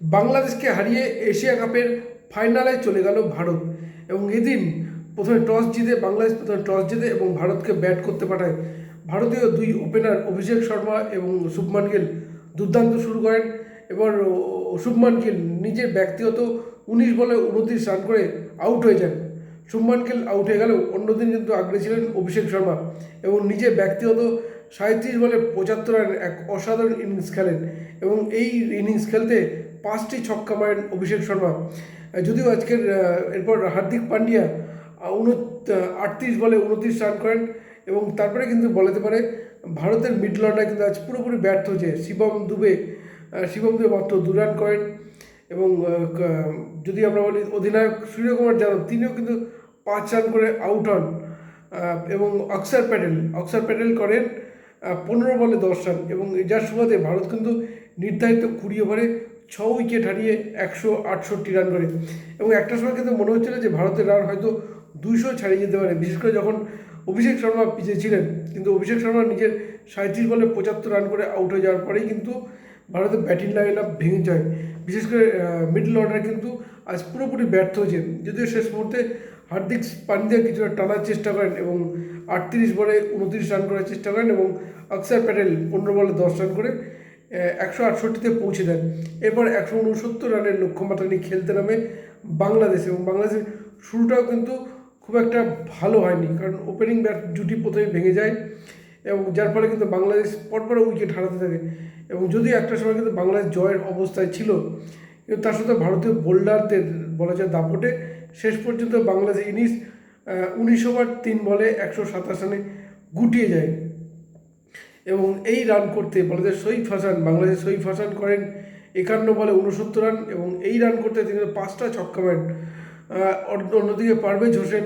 বাংলাদেশকে হারিয়ে এশিয়া কাপের ফাইনালে চলে গেল ভারত এবং এদিন প্রথমে টস জিতে, বাংলাদেশ প্রথমে টস জিতে এবং ভারতকে ব্যাট করতে পাঠায় ভারতীয় দুই ওপেনার অভিষেক শর্মা এবং শুভমান গিল। দুর্দান্ত শুরু করেন। এবার শুভমান গিল নিজের ব্যক্তিগত উনিশ বলে উনত্রিশ রান করে আউট হয়ে যান। শুভমান গিল আউট হয়ে গেলেও অন্যদিন কিন্তু আগ্রে ছিলেন অভিষেক শর্মা এবং নিজে ব্যক্তিগত সাঁত্রিশ বলে পঁচাত্তর রান এক অসাধারণ ইনিংস খেলেন এবং এই ইনিংস খেলতে পাঁচটি ছক্কা মারেন অভিষেক শর্মা। যদিও আজকের এরপর হার্দিক পান্ডিয়া উন আটত্রিশ বলে উনত্রিশ রান করেন এবং তারপরে কিন্তু বলাতে পারে ভারতের মিডল অর্ডার কিন্তু আজ পুরোপুরি ব্যর্থ হয়েছে শিবম দুবে শিবম দুবে মাত্র দু রান করেন এবং যদি আমরা বলি অধিনায়ক সূর্যকুমার যাদব, তিনিও কিন্তু পাঁচ রান করে আউট হন। এবং অক্সার প্যাটেল অক্সার প্যাটেল করেন পনেরো বলে দশ রান এবং যার সুবাদে ভারত কিন্তু নির্ধারিত কুড়ি ওভারে ছ উইকেট হারিয়ে একশো আটষট্টি রান করে। এবং একটা সময় কিন্তু মনে হচ্ছিল যে ভারতের রান হয়তো দুইশো ছাড়িয়ে যেতে পারে, বিশেষ করে যখন অভিষেক শর্মা পিছিয়ে ছিলেন। কিন্তু অভিষেক শর্মা নিজের সাঁত্রিশ বলে পঁচাত্তর রান করে আউট হয়ে যাওয়ার পরেই কিন্তু ভারতের ব্যাটিং লাইন আপ ভেঙে যায়। বিশেষ করে মিডল অর্ডার কিন্তু আজ পুরোপুরি ব্যর্থ হয়েছে। যদিও শেষ মুহূর্তে হার্দিক পান্ডিয়া কিছুটা টানার চেষ্টা করেন এবং আটত্রিশ বলে উনত্রিশ রান করার চেষ্টা করেন এবং অক্ষর প্যাটেল পনেরো বলে দশ রান করে একশো আটষট্টিতে পৌঁছে দেন। এরপর একশো উনসত্তর রানের লক্ষ্যমাত্রা নিয়ে খেলতে নামে বাংলাদেশ এবং বাংলাদেশের শুরুটাও কিন্তু খুব একটা ভালো হয়নি। কারণ ওপেনিং ব্যাট জুটি প্রথমে ভেঙে যায়। এবং যার ফলে কিন্তু বাংলাদেশ পরপর উইকেট হারাতে থাকে। এবং যদিও একটা সময় কিন্তু বাংলাদেশ জয়ের অবস্থায় ছিল, কিন্তু তার সাথে ভারতীয় বোল্ডারদের বলা যায় দাপটে শেষ পর্যন্ত বাংলাদেশ ইনিংস উনিশ ওভার, তিন বলে একশো সাতাশ রানে গুটিয়ে যায়। এবং এই রান করতে বাংলাদেশ সৈফ হাসান বাংলাদেশ সৈফ হাসান করেন একান্ন বলে উনসত্তর রান এবং এই রান করতে তিনি পাঁচটা ছক্কা অন্য- অন্যদিকে পারভেজ হোসেন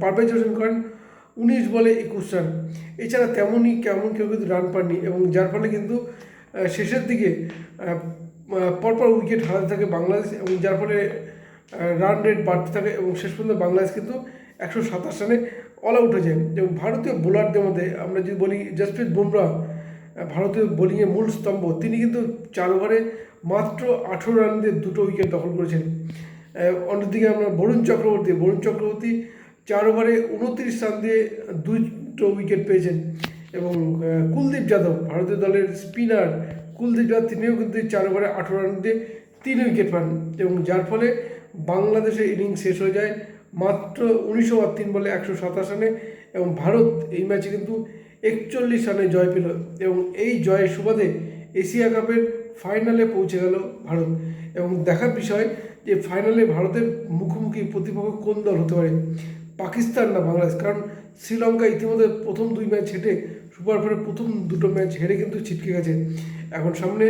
পারভেজ হোসেন করেন উনিশ বলে একুশ রান। এছাড়া তেমনই কেমন কেউ কিন্তু রান পাননি এবং যার ফলে কিন্তু শেষের দিকে পরপর উইকেট হারাতে থাকে বাংলাদেশ এবং যার ফলে রান রেট বাড়তে থাকে এবং শেষ পর্যন্ত বাংলাদেশ কিন্তু একশো সাতাশ রানে অল আউট হয়ে যায়। এবং ভারতীয় বোলারদের মধ্যে আমরা যদি বলি জসপ্রীত বুমরা ভারতীয় বোলিংয়ের মূল স্তম্ভ, তিনি কিন্তু চার ওভারে মাত্র আঠেরো রান দিয়ে দুটো উইকেট দখল করেছেন। অন্যদিকে আমরা বরুণ চক্রবর্তী বরুণ চক্রবর্তী চার ওভারে উনত্রিশ রান দিয়ে দুটো উইকেট পেয়েছেন এবং কুলদীপ যাদব, ভারতীয় দলের স্পিনার। কুলদীপ যাদব তিনিও কিন্তু চার ওভারে আঠেরো রান দিয়ে তিন উইকেট পান এবং যার ফলে বাংলাদেশের ইনিংস শেষ হয়ে যায়। মাত্র উনিশ ওভার তিন বলে একশো সাতাশ রানে এবং ভারত এই ম্যাচে কিন্তু একচল্লিশ রানে জয় পেল এবং এই জয়ের সুবাদে এশিয়া কাপের ফাইনালে পৌঁছে গেল ভারত। এবং দেখার বিষয় যে ফাইনালে ভারতের মুখোমুখি প্রতিপক্ষ কোন দল হতে পারে? পাকিস্তান না বাংলাদেশ। কারণ শ্রীলঙ্কা ইতিমধ্যে প্রথম দুই ম্যাচ হেঁটে সুপার ফোরে প্রথম দুটো ম্যাচ হেরে কিন্তু ছিটকে গেছে। এখন সামনে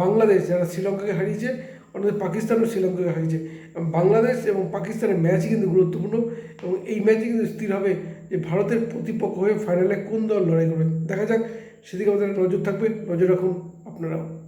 বাংলাদেশ যারা শ্রীলঙ্কাকে হারিয়েছে অন্যদের পাকিস্তানও শ্রীলঙ্কাকে হারিয়েছে। বাংলাদেশ এবং পাকিস্তানের ম্যাচই কিন্তু গুরুত্বপূর্ণ এবং এই ম্যাচে কিন্তু স্থির হবে যে ভারতের প্রতিপক্ষ হয়ে ফাইনালে কোন দল লড়াই করবে। দেখা যাক, সেদিকে আমাদের নজর থাকবে। নজর রাখুন আপনারাও।